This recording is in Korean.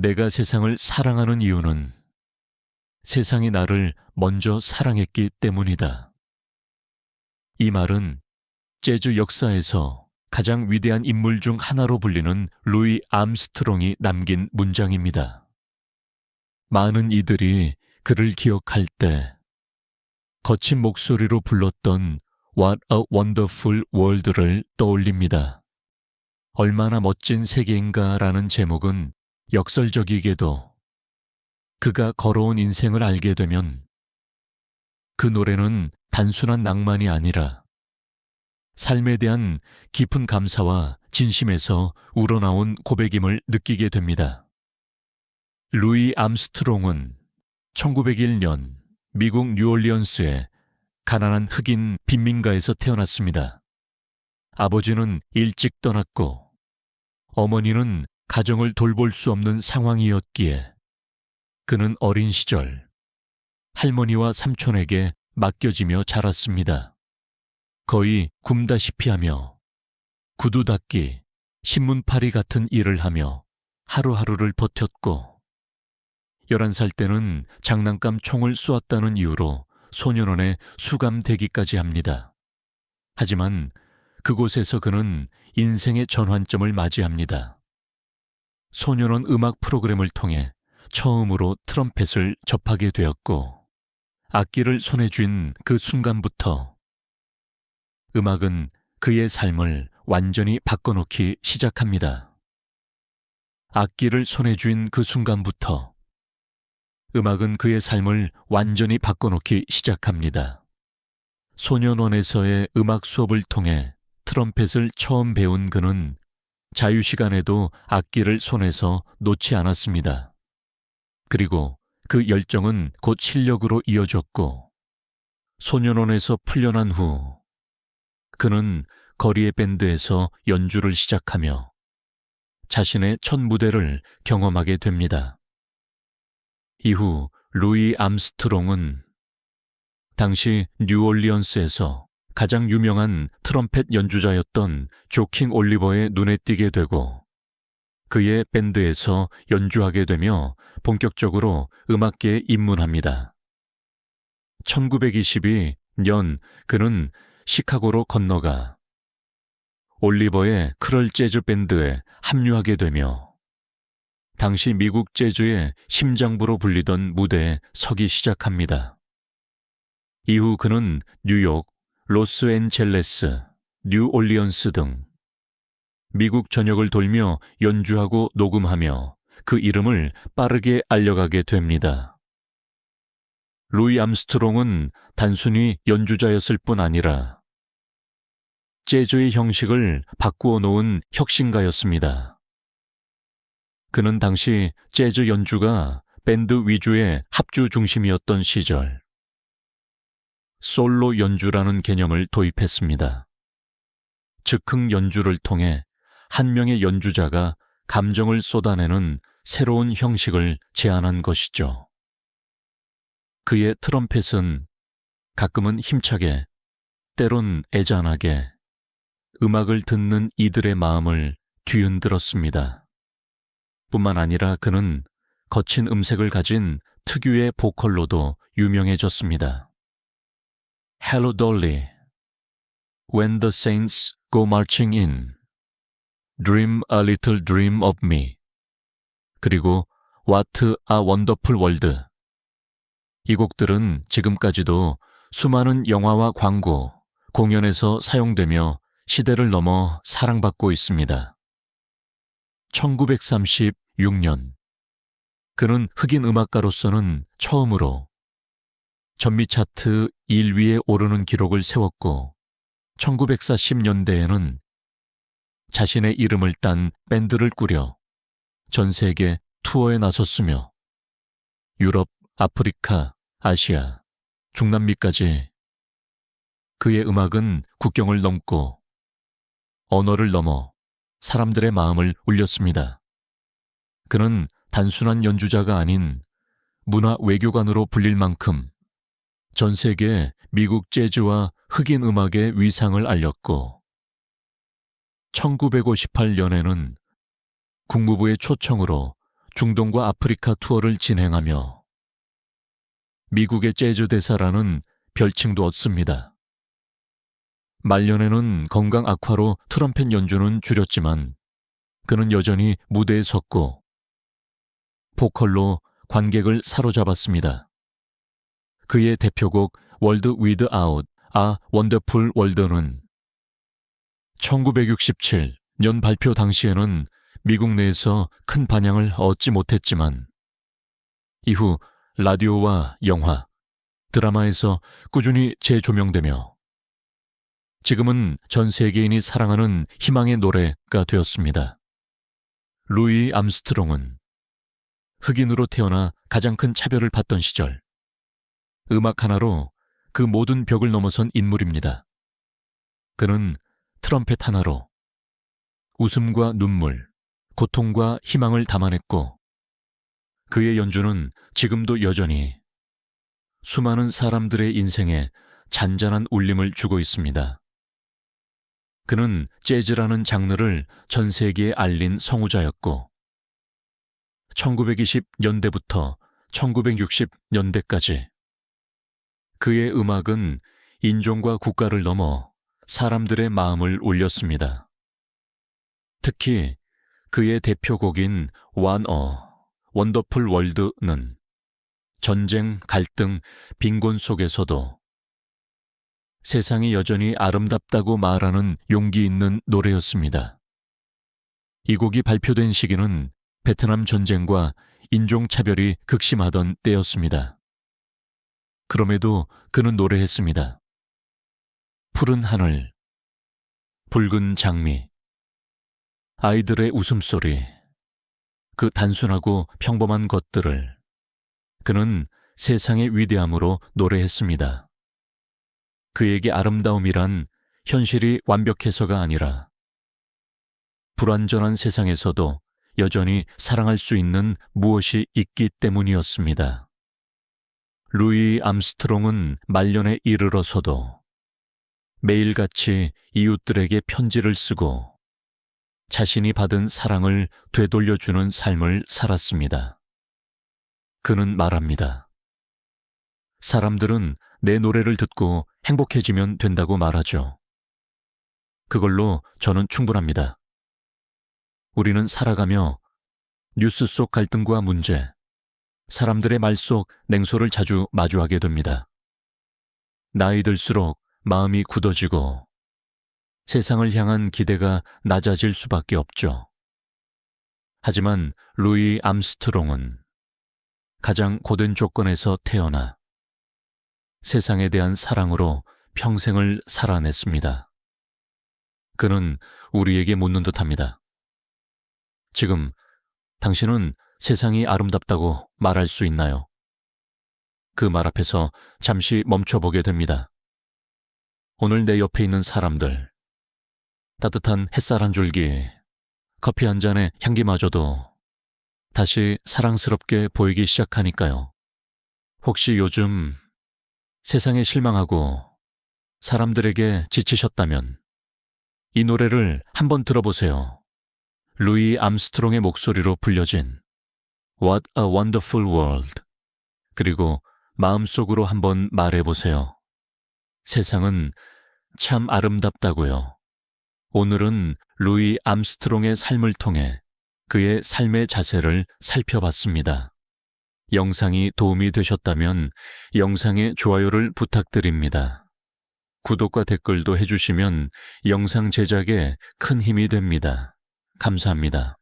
내가 세상을 사랑하는 이유는 세상이 나를 먼저 사랑했기 때문이다. 이 말은 재즈 역사에서 가장 위대한 인물 중 하나로 불리는 루이 암스트롱이 남긴 문장입니다. 많은 이들이 그를 기억할 때 거친 목소리로 불렀던 What a Wonderful World를 떠올립니다. 얼마나 멋진 세계인가 라는 제목은 역설적이게도 그가 걸어온 인생을 알게 되면 그 노래는 단순한 낭만이 아니라 삶에 대한 깊은 감사와 진심에서 우러나온 고백임을 느끼게 됩니다. 루이 암스트롱은 1901년 미국 뉴올리언스의 가난한 흑인 빈민가에서 태어났습니다. 아버지는 일찍 떠났고 어머니는 가정을 돌볼 수 없는 상황이었기에 그는 어린 시절 할머니와 삼촌에게 맡겨지며 자랐습니다. 거의 굶다시피 하며 구두 닦기, 신문팔이 같은 일을 하며 하루하루를 버텼고 11살 때는 장난감 총을 쏘았다는 이유로 소년원에 수감되기까지 합니다. 하지만 그곳에서 그는 인생의 전환점을 맞이합니다. 소년원 음악 프로그램을 통해 처음으로 트럼펫을 접하게 되었고 악기를 손에 쥔 그 순간부터 음악은 그의 삶을 완전히 바꿔놓기 시작합니다. 악기를 손에 쥔 그 순간부터 음악은 그의 삶을 완전히 바꿔놓기 시작합니다. 소년원에서의 음악 수업을 통해 트럼펫을 처음 배운 그는 자유시간에도 악기를 손에서 놓지 않았습니다. 그리고 그 열정은 곧 실력으로 이어졌고 소년원에서 풀려난 후 그는 거리의 밴드에서 연주를 시작하며 자신의 첫 무대를 경험하게 됩니다. 이후 루이 암스트롱은 당시 뉴올리언스에서 가장 유명한 트럼펫 연주자였던 조킹 올리버의 눈에 띄게 되고 그의 밴드에서 연주하게 되며 본격적으로 음악계에 입문합니다. 1922년 그는 시카고로 건너가 올리버의 크럴 재즈 밴드에 합류하게 되며 당시 미국 재즈의 심장부로 불리던 무대에 서기 시작합니다. 이후 그는 뉴욕, 로스앤젤레스, 뉴올리언스 등 미국 전역을 돌며 연주하고 녹음하며 그 이름을 빠르게 알려가게 됩니다. 루이 암스트롱은 단순히 연주자였을 뿐 아니라 재즈의 형식을 바꾸어 놓은 혁신가였습니다. 그는 당시 재즈 연주가 밴드 위주의 합주 중심이었던 시절 솔로 연주라는 개념을 도입했습니다. 즉흥 연주를 통해 한 명의 연주자가 감정을 쏟아내는 새로운 형식을 제안한 것이죠. 그의 트럼펫은 가끔은 힘차게, 때론 애잔하게 음악을 듣는 이들의 마음을 뒤흔들었습니다. 뿐만 아니라 그는 거친 음색을 가진 특유의 보컬로도 유명해졌습니다. Hello Dolly, When the Saints Go Marching In, Dream a Little Dream of Me, 그리고 What a Wonderful World. 이 곡들은 지금까지도 수많은 영화와 광고, 공연에서 사용되며 시대를 넘어 사랑받고 있습니다. 1936년 그는 흑인 음악가로서는 처음으로 전미 차트 1위에 오르는 기록을 세웠고 1940년대에는 자신의 이름을 딴 밴드를 꾸려 전 세계 투어에 나섰으며 유럽, 아프리카, 아시아, 중남미까지 그의 음악은 국경을 넘고 언어를 넘어 사람들의 마음을 울렸습니다. 그는 단순한 연주자가 아닌 문화 외교관으로 불릴 만큼 전 세계 미국 재즈와 흑인 음악의 위상을 알렸고 1958년에는 국무부의 초청으로 중동과 아프리카 투어를 진행하며 미국의 재즈 대사라는 별칭도 얻습니다. 말년에는 건강 악화로 트럼펫 연주는 줄였지만 그는 여전히 무대에 섰고 보컬로 관객을 사로잡았습니다. 그의 대표곡 월드 위드 아웃 아 원더풀 월드는 1967년 발표 당시에는 미국 내에서 큰 반향을 얻지 못했지만 이후 라디오와 영화, 드라마에서 꾸준히 재조명되며 지금은 전 세계인이 사랑하는 희망의 노래가 되었습니다. 루이 암스트롱은 흑인으로 태어나 가장 큰 차별을 받던 시절 음악 하나로 그 모든 벽을 넘어선 인물입니다. 그는 트럼펫 하나로 웃음과 눈물, 고통과 희망을 담아냈고 그의 연주는 지금도 여전히 수많은 사람들의 인생에 잔잔한 울림을 주고 있습니다. 그는 재즈라는 장르를 전 세계에 알린 성우자였고 1920년대부터 1960년대까지 그의 음악은 인종과 국가를 넘어 사람들의 마음을 울렸습니다. 특히 그의 대표곡인 완어, 원더풀 월드는 전쟁, 갈등, 빈곤 속에서도 세상이 여전히 아름답다고 말하는 용기 있는 노래였습니다. 이 곡이 발표된 시기는 베트남 전쟁과 인종차별이 극심하던 때였습니다. 그럼에도 그는 노래했습니다. 푸른 하늘, 붉은 장미, 아이들의 웃음소리, 그 단순하고 평범한 것들을 그는 세상의 위대함으로 노래했습니다. 그에게 아름다움이란 현실이 완벽해서가 아니라 불완전한 세상에서도 여전히 사랑할 수 있는 무엇이 있기 때문이었습니다. 루이 암스트롱은 말년에 이르러서도 매일같이 이웃들에게 편지를 쓰고 자신이 받은 사랑을 되돌려주는 삶을 살았습니다. 그는 말합니다. 사람들은 내 노래를 듣고 행복해지면 된다고 말하죠. 그걸로 저는 충분합니다. 우리는 살아가며 뉴스 속 갈등과 문제, 사람들의 말 속 냉소를 자주 마주하게 됩니다. 나이 들수록 마음이 굳어지고 세상을 향한 기대가 낮아질 수밖에 없죠. 하지만 루이 암스트롱은 가장 고된 조건에서 태어나 세상에 대한 사랑으로 평생을 살아냈습니다. 그는 우리에게 묻는 듯 합니다. 지금 당신은 세상이 아름답다고 말할 수 있나요? 그 말 앞에서 잠시 멈춰보게 됩니다. 오늘 내 옆에 있는 사람들, 따뜻한 햇살 한 줄기, 커피 한 잔의 향기마저도 다시 사랑스럽게 보이기 시작하니까요. 혹시 요즘 세상에 실망하고 사람들에게 지치셨다면 이 노래를 한번 들어보세요. 루이 암스트롱의 목소리로 불려진 What a Wonderful World. 그리고 마음속으로 한번 말해보세요. 세상은 참 아름답다고요. 오늘은 루이 암스트롱의 삶을 통해 그의 삶의 자세를 살펴봤습니다. 영상이 도움이 되셨다면 영상의 좋아요를 부탁드립니다. 구독과 댓글도 해주시면 영상 제작에 큰 힘이 됩니다. 감사합니다.